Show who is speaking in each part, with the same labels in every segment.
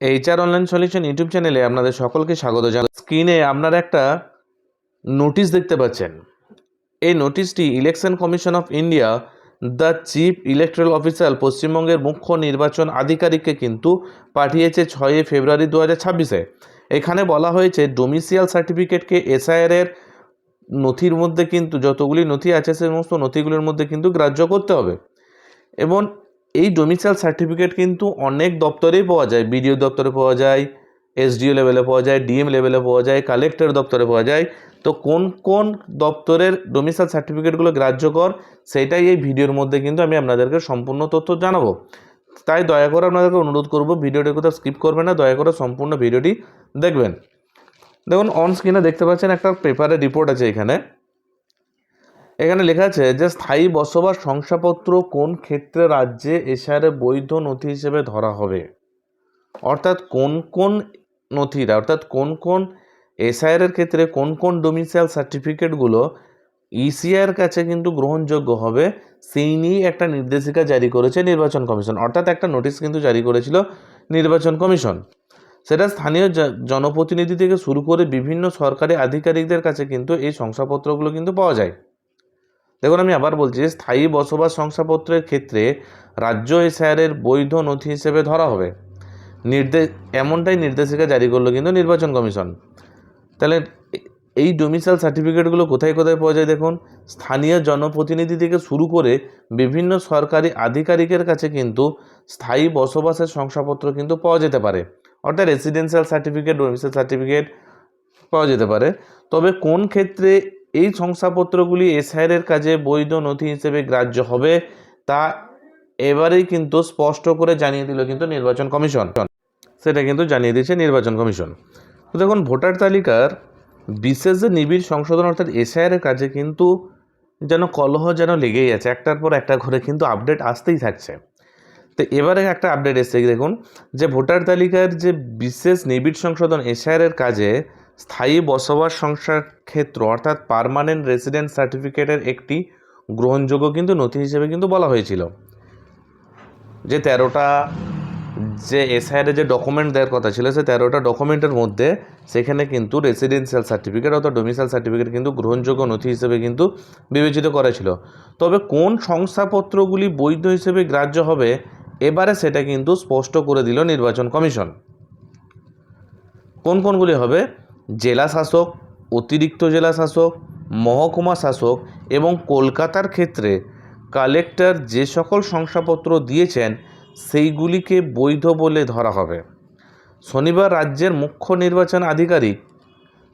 Speaker 1: HR online solution YouTube চ্যানেলে আপনাদের সকলকে স্বাগত জানাই। স্ক্রিনে আপনারা একটা নোটিশ দেখতে পাচ্ছেন। এই নোটিশটি election commission of India the chief electoral officer পশ্চিমবঙ্গের মুখ্য নির্বাচন আধিকারিককে কিন্তু পাঠিয়েছে ছয়ই ফেব্রুয়ারি দু হাজার ছাব্বিশে। এখানে বলা হয়েছে ডোমিসিয়াল সার্টিফিকেটকে এসআইআর এর নথির মধ্যে কিন্তু যতগুলি নথি আছে সে সমস্ত নথিগুলির মধ্যে কিন্তু গ্রাহ্য করতে হবে। এবং এই ডোমিসাইল সার্টিফিকেট কিন্তু অনেক দপ্তরেই পাওয়া যায়। বিডিও দপ্তরে পাওয়া যায় এসডিও লেভেলে পাওয়া যায় ডিএম লেভেলে পাওয়া যায় কালেক্টর দপ্তরে পাওয়া যায়। তো কোন কোন দপ্তরের ডোমিসাইল সার্টিফিকেটগুলো গ্রাহ্যকর সেটাই এই ভিডিওর মধ্যে কিন্তু আমি আপনাদেরকে সম্পূর্ণ তথ্য জানাব। তাই দয়া করে আপনাদেরকে অনুরোধ করব, ভিডিওটি কোথাও স্কিপ করবেন না, দয়া করে সম্পূর্ণ ভিডিওটি দেখবেন। দেখুন অন স্ক্রিনে দেখতে পাচ্ছেন একটা পেপারের রিপোর্ট আছে এখানে। এখানে লেখা আছে যে স্থায়ী বসবাস শংসাপত্র কোন ক্ষেত্রে রাজ্যে এশারে বৈধ নথি হিসেবে ধরা হবে? অর্থাৎ কোন কোন নথিরা, অর্থাৎ কোন কোন এসআইআর ক্ষেত্রে কোন কোন ডোমিসাইল সার্টিফিকেটগুলো ইসিআইয়ের কাছে কিন্তু গ্রহণযোগ্য হবে, সেই নিয়েই একটা নির্দেশিকা জারি করেছে নির্বাচন কমিশন। অর্থাৎ একটা নোটিশ কিন্তু জারি করেছিল নির্বাচন কমিশন। সেটা স্থানীয় জনপ্রতিনিধি থেকে শুরু করে বিভিন্ন সরকারি আধিকারিকদের কাছে কিন্তু এই শংসাপত্রগুলো কিন্তু পাওয়া যায়। দেখুন, আমি আবার বলছি, স্থায়ী বসবাস শংসাপত্রের ক্ষেত্রে রাজ্য এসআইআরের বৈধ নথি হিসেবে ধরা হবে। নির্দেশ এমনটাই নির্দেশিকা জারি করল কিন্তু নির্বাচন কমিশন। তাহলে এই ডোমিসাইল সার্টিফিকেটগুলো কোথায় কোথায় পাওয়া যায় দেখুন? স্থানীয় জনপ্রতিনিধি থেকে শুরু করে বিভিন্ন সরকারি আধিকারিকের কাছে কিন্তু স্থায়ী বসবাসের শংসাপত্র কিন্তু পাওয়া যেতে পারে। অর্থাৎ রেসিডেন্সিয়াল সার্টিফিকেট ডোমিসাইল সার্টিফিকেট পাওয়া যেতে পারে। তবে কোন ক্ষেত্রে এই শংসাপত্রগুলি এসআইআর কাজে বৈধ নথি হিসেবে গ্রাহ্য হবে তা এবারেই কিন্তু স্পষ্ট করে জানিয়ে দিল কিন্তু নির্বাচন কমিশন। সেটা কিন্তু জানিয়ে দিয়েছে নির্বাচন কমিশন। তো দেখুন, ভোটার তালিকার বিশেষ যে নিবিড় সংশোধন অর্থাৎ এসআইআর এর কাজে কিন্তু যেন কলহ যেন লেগেই আছে। একটার পর একটা ঘরে কিন্তু আপডেট আসতেই থাকছে। তো এবারে একটা আপডেট এসছে, দেখুন, যে ভোটার তালিকার যে বিশেষ নিবিড় সংশোধন এসআইআর এর কাজে স্থায়ী বসবাস সংসার ক্ষেত্র, অর্থাৎ পার্মানেন্ট রেসিডেন্ট সার্টিফিকেটের একটি গ্রহণযোগ্য কিন্তু নথি হিসেবে কিন্তু বলা হয়েছিল। যে তেরোটা যে এসআইআর যে ডকুমেন্ট দেওয়ার কথা ছিল, সে তেরোটা ডকুমেন্টের মধ্যে সেখানে কিন্তু রেসিডেন্সিয়াল সার্টিফিকেট অর্থাৎ ডোমিসাইল সার্টিফিকেট কিন্তু গ্রহণযোগ্য নথি হিসেবে কিন্তু বিবেচিত করা ছিল। তবে কোন শংসাপত্রগুলি বৈধ হিসেবে গ্রাহ্য হবে, এবারে সেটা কিন্তু স্পষ্ট করে দিল নির্বাচন কমিশন। কোন কোনগুলি হবে? জেলা শাসক অতিরিক্ত জেলা শাসক মহকুমা শাসক এবং কলকাতার ক্ষেত্রে কালেক্টর যে সকল শংসাপত্র দিয়েছেন সেইগুলিকে বৈধ বলে ধরা হবে। শনিবার রাজ্যের মুখ্য নির্বাচন আধিকারিক,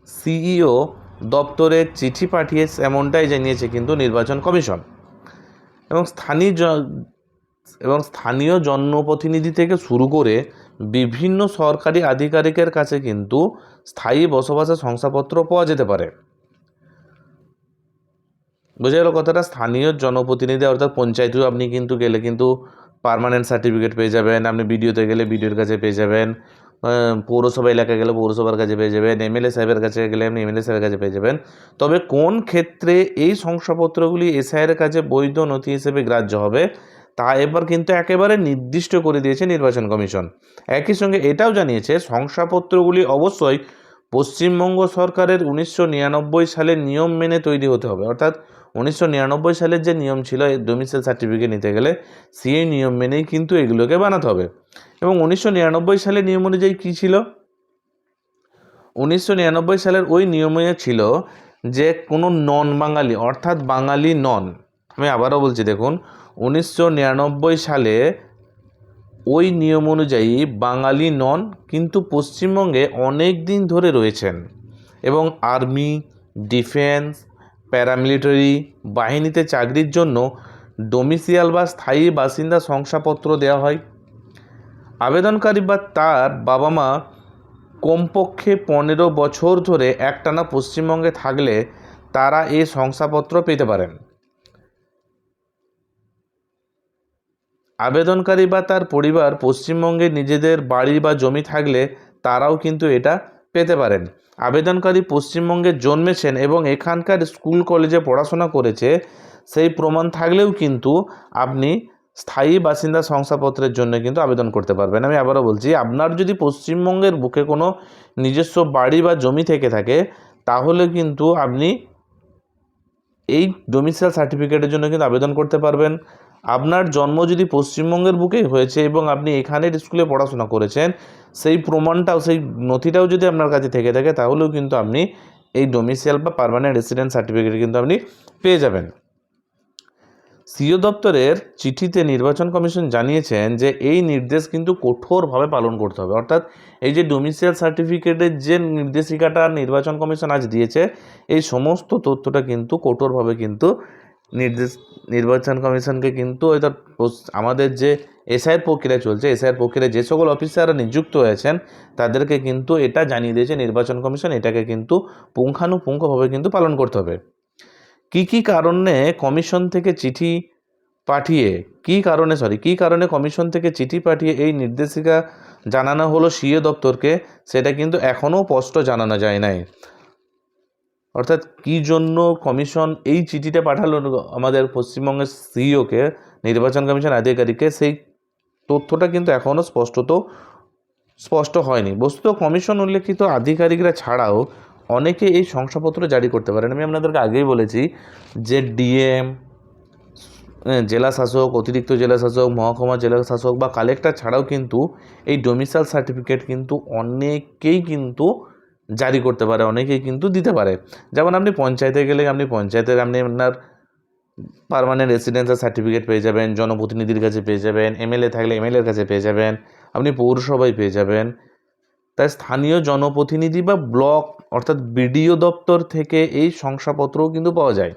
Speaker 1: সিইও দপ্তরে চিঠি পাঠিয়ে এমনটাই জানিয়েছে কিন্তু নির্বাচন কমিশন। এবং স্থানীয় এবং স্থানীয় জনপ্রতিনিধি থেকে শুরু করে বিভিন্ন সরকারি আধিকারিকের কাছে কিন্তু স্থায়ী বসবাসের শংসাপত্র পাওয়া যেতে পারে। বোঝা গেল কথাটা? স্থানীয় জনপ্রতিনিধি অর্থাৎ পঞ্চায়েতেও আপনি কিন্তু গেলে কিন্তু পার্মানেন্ট সার্টিফিকেট পেয়ে যাবেন, আপনি বিডিওতে গেলে বিডিওর কাছে পেয়ে যাবেন পৌরসভা এলাকায় গেলে পৌরসভার কাছে পেয়ে যাবেন, এমএলএ সাহেবের কাছে গেলে আপনি এমএলএ সাহেবের কাছে পেয়ে যাবেন। তবে কোন ক্ষেত্রে এই শংসাপত্রগুলি এসআইয়ের কাছে বৈধ নথি হিসেবে গ্রাহ্য হবে তা এবার কিন্তু একেবারে নির্দিষ্ট করে দিয়েছে নির্বাচন কমিশন। একই সঙ্গে এটাও জানিয়েছে, শংসাপত্রগুলি অবশ্যই পশ্চিমবঙ্গ সরকারের উনিশশো নিরানব্বই সালের নিয়ম মেনে তৈরি হতে হবে। অর্থাৎ উনিশশো নিরানব্বই সালের যে নিয়ম ছিল ডোমিসাইল সার্টিফিকেট নিতে গেলে সেই নিয়ম মেনেই কিন্তু এগুলোকে বানাতে হবে। এবং উনিশশো নিরানব্বই সালের নিয়ম অনুযায়ী কী ছিল? উনিশশো নিরানব্বই সালের ওই নিয়মে ছিল যে কোনো নন বাঙালি অর্থাৎ বাঙালি নন আমি আবারও বলছি দেখুন উনিশশো নিরানব্বই সালে ওই নিয়ম অনুযায়ী বাঙালি নন, কিন্তু পশ্চিমবঙ্গে অনেক দিন ধরে রয়েছেন এবং আর্মি, ডিফেন্স, প্যারামিলিটারি, বাহিনীতে চাকরির জন্য ডোমিসিয়াল বা স্থায়ী বাসিন্দা শংসাপত্র দেওয়া হয়। আবেদনকারী বা তার বাবা মা কমপক্ষে পনেরো বছর ধরে একটানা পশ্চিমবঙ্গে থাকলে তারা এই শংসাপত্র পেতে পারেন। আবেদনকারী বা তার পরিবার পশ্চিমবঙ্গে নিজেদের বাড়ি বা জমি থাকলে তারাও কিন্তু এটা পেতে পারেন। আবেদনকারী পশ্চিমবঙ্গে জন্মেছেন এবং এখানকার স্কুল কলেজে পড়াশোনা করেছে, সেই প্রমাণ থাকলেও কিন্তু আপনি স্থায়ী বাসিন্দা শংসাপত্রের জন্য কিন্তু আবেদন করতে পারবেন। আমি আবারও বলছি, আপনার যদি পশ্চিমবঙ্গের বুকে কোনো নিজস্ব বাড়ি বা জমি থেকে থাকে, তাহলে কিন্তু আপনি এই ডোমিসাইল সার্টিফিকেটের জন্য কিন্তু আবেদন করতে পারবেন। আপনার জন্ম যদি পশ্চিমবঙ্গের বুকেই হয়েছে এবং আপনি এখানের স্কুলে পড়াশোনা করেছেন, সেই প্রমাণটাও, সেই নথিটাও যদি আপনার কাছে থেকে থাকে, তাহলেও কিন্তু আপনি এই ডোমিসাইল বা পারমানেন্ট রেসিডেন্ট সার্টিফিকেট কিন্তু আপনি পেয়ে যাবেন। সিও দপ্তরের চিঠিতে নির্বাচন কমিশন জানিয়েছেন যে এই নির্দেশ কিন্তু কঠোরভাবে পালন করতে হবে। অর্থাৎ এই যে ডোমিসাইল সার্টিফিকেটের যে নির্দেশিকাটা নির্বাচন কমিশন আজ দিয়েছে, এই সমস্ত তথ্যটা কিন্তু কঠোরভাবে কিন্তু নির্দেশ, নির্বাচন কমিশনকে কিন্তু পস- আমাদের যে এসআইয়ের প্রক্রিয়া চলছে, এসআইয়ের প্রক্রিয়ায় যে সকল অফিসাররা নিযুক্ত হয়েছেন, তাদেরকে কিন্তু এটা জানিয়ে দিয়েছে নির্বাচন কমিশন, এটাকে কিন্তু পুঙ্খানুপুঙ্খভাবে কিন্তু পালন করতে হবে। কি কি কারণে কমিশন থেকে চিঠি পাঠিয়ে, কি কারণে সরি কি কারণে কমিশন থেকে চিঠি পাঠিয়ে এই নির্দেশিকা জানানো হলো সিএ দপ্তরকে, সেটা কিন্তু এখনও স্পষ্ট জানানো যায় নাই। অর্থাৎ কী জন্য কমিশন এই চিঠিটা পাঠালো আমাদের পশ্চিমবঙ্গের সিইওকে, নির্বাচন কমিশন আধিকারিককে, সেই তথ্যটা কিন্তু এখনও স্পষ্টত স্পষ্ট হয়নি। বস্তুত কমিশন উল্লেখিত আধিকারিকরা ছাড়াও অনেকে এই শংসাপত্র জারি করতে পারেন। আমি আপনাদেরকে আগেই বলেছি যে ডিএম জেলা শাসক, অতিরিক্ত জেলা শাসক, মহকুমা জেলা শাসক বা কালেক্টর ছাড়াও কিন্তু এই ডোমিসাইল সার্টিফিকেট কিন্তু অনেকেই কিন্তু জারি করতে পারে, অনেকেই কিন্তু দিতে পারে। যেমন আপনি পঞ্চায়েতে গেলে আপনি পঞ্চায়েতের আপনি আপনার পারমানেন্ট রেসিডেন্সিয়াল সার্টিফিকেট পেয়ে যাবেন, জনপ্রতিনিধির কাছে পেয়ে যাবেন এমএলএ থাকলে এমএলএর কাছে পেয়ে যাবেন, আপনি পৌরসভায় পেয়ে যাবেন। তাই স্থানীয় জনপ্রতিনিধি বা ব্লক অর্থাৎ বিডিও দপ্তর থেকে এই শংসাপত্রও কিন্তু পাওয়া যায়।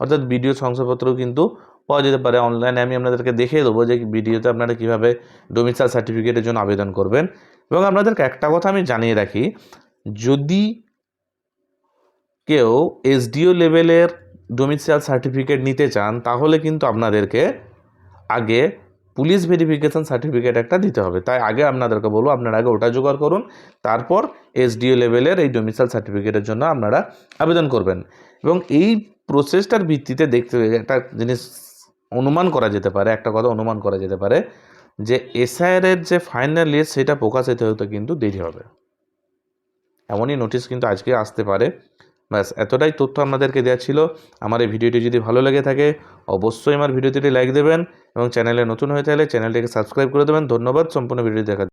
Speaker 1: অর্থাৎ বিডিও শংসাপত্রও কিন্তু পাওয়া যেতে পারে। অনলাইনে আমি আপনাদেরকে দেখিয়ে দেবো যে ভিডিওতে আপনারা কীভাবে ডোমিসাইল সার্টিফিকেটের জন্য আবেদন করবেন। এবং আপনাদেরকে একটা কথা আমি জানিয়ে রাখি যদি কেউ এসডিও লেভেলের ডোমিসাইল সার্টিফিকেট নিতে চান, তাহলে কিন্তু আপনাদেরকে আগে পুলিশ ভেরিফিকেশন সার্টিফিকেট একটা দিতে হবে। তাই আগে আপনাদেরকে বলব, আপনারা আগে ওটা জোগাড় করুন, তারপর এসডিও লেভেলের এই ডোমিসাইল সার্টিফিকেটের জন্য আপনারা আবেদন করবেন। এবং এই প্রসেসটার ভিত্তিতে দেখতে একটা জিনিস অনুমান করা যেতে পারে, একটা কথা অনুমান করা যেতে পারে যে এসআইআরের যে ফাইনাল লিস্ট সেটা প্রকাশিত হতে কিন্তু দেরি হবে। এমনই নোটিশ কিন্তু আজকে আসতে পারে। ব্যাস, এতটাই তথ্য আপনাদেরকে দেওয়া ছিল। আমার এই ভিডিওটি যদি ভালো লেগে থাকে, অবশ্যই আমার ভিডিওটি লাইক দেবেন এবং চ্যানেলে নতুন হয়ে থাকলে চ্যানেলটিকে সাবস্ক্রাইব করে দেবেন। ধন্যবাদ, সম্পূর্ণ ভিডিও দেখা